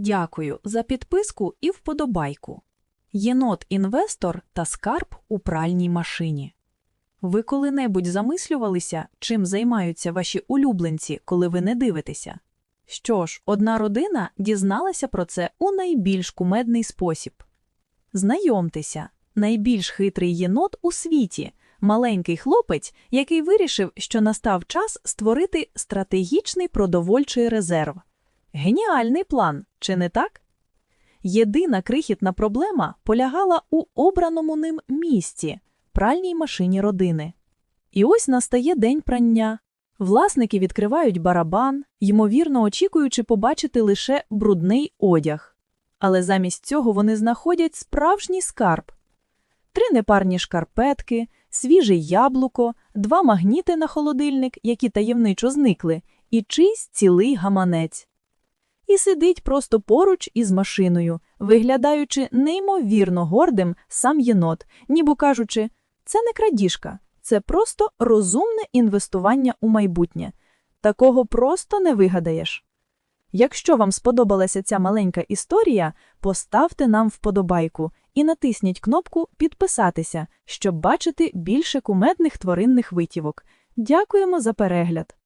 Дякую за підписку і вподобайку. Єнот-інвестор та скарб у пральній машині. Ви коли-небудь замислювалися, чим займаються ваші улюбленці, коли ви не дивитеся? Що ж, одна родина дізналася про це у найбільш кумедний спосіб. Знайомтеся, найбільш хитрий єнот у світі, маленький хлопець, який вирішив, що настав час створити стратегічний продовольчий резерв. Геніальний план, чи не так? Єдина крихітна проблема полягала у обраному ним місці пральній машині родини. І ось настає день прання. Власники відкривають барабан, ймовірно очікуючи побачити лише брудний одяг. Але замість цього вони знаходять справжній скарб: три непарні шкарпетки, свіже яблуко, два магніти на холодильник, які таємничо зникли, і чийсь цілий гаманець. І сидить просто поруч із машиною, виглядаючи неймовірно гордим сам єнот, ніби кажучи, це не крадіжка, це просто розумне інвестування у майбутнє. Такого просто не вигадаєш. Якщо вам сподобалася ця маленька історія, поставте нам вподобайку і натисніть кнопку Підписатися, щоб бачити більше кумедних тваринних витівок. Дякуємо за перегляд!